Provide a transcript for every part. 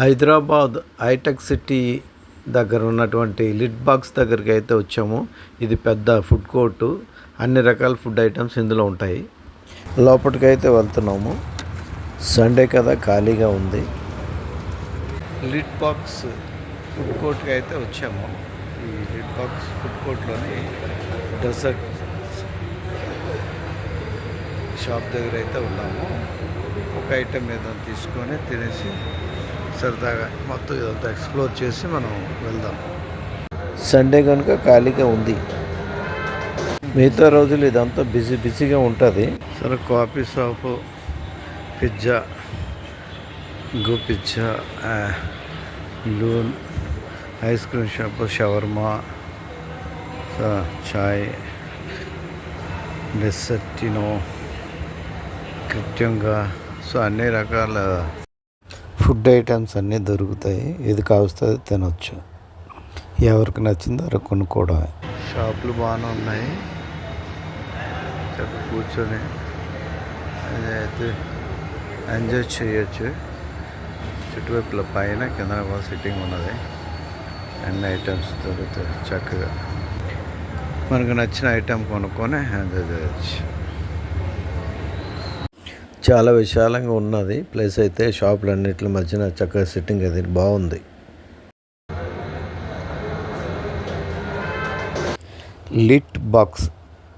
Hyderabad hitech city దగ్గర ఉన్నటువంటి lit box దగ్గరికి అయితే వచ్చాము. ఇది పెద్ద ఫుడ్ కోర్టు. అన్ని రకాల ఫుడ్ ఐటమ్స్ ఇందులో ఉంటాయి. లోపలికి అయితే వెళ్తున్నాము. సండే కదా ఖాళీగా ఉంది. లిట్ బాక్స్ ఫుడ్ కోర్ట్కి అయితే వచ్చాము. ఈ లిట్ బాక్స్ ఫుడ్ కోర్ట్లోని డెసర్ట్ షాప్ దగ్గర అయితే ఉన్నాము. ఒక ఐటెం ఏదైనా తీసుకొని తినేసి సరదాగా మొత్తం ఇదంతా ఎక్స్ప్లోర్ చేసి మనం వెళ్దాం. సండే కనుక ఖాళీగా ఉంది. మిగతా రోజులు ఇదంతా బిజీ బిజీగా ఉంటుంది. సరే coffee shop pizza go pizza లూన్ ice cream shop shawarma చాయ్ డెసర్టినో కృత్యంగా. సో అన్ని రకాల ఫుడ్ ఐటమ్స్ అన్నీ దొరుకుతాయి. ఏది కావస్తుంది తినొచ్చు. ఎవరికి నచ్చిందో అలా కొనుక్కోవడమే. షాపులు బాగానే ఉన్నాయి. కూర్చొని అయితే ఎంజాయ్ చేయొచ్చు. చుట్టుపక్కల పైన కింద కూడా సిట్టింగ్ ఉన్నది. అన్ని ఐటమ్స్ దొరుకుతాయి చక్కగా. మనకు నచ్చిన ఐటమ్ కొనుక్కొని ఎంజాయ్ చేయొచ్చు. చాలా విశాలంగా ఉన్నది. ప్లేస్ అయితే షాపులు అన్నిటి మధ్యన చక్కగా సిట్టింగ్ అది బాగుంది. లిట్ బాక్స్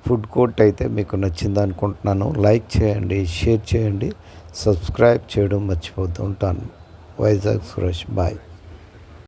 ఫుడ్ కోర్ట్ అయితే మీకు నచ్చింది అనుకుంటున్నాను. లైక్ చేయండి షేర్ చేయండి సబ్స్క్రైబ్ చేయడం మర్చిపోతూ ఉంటాను. వైజాగ్ సురేష్ బాయ్.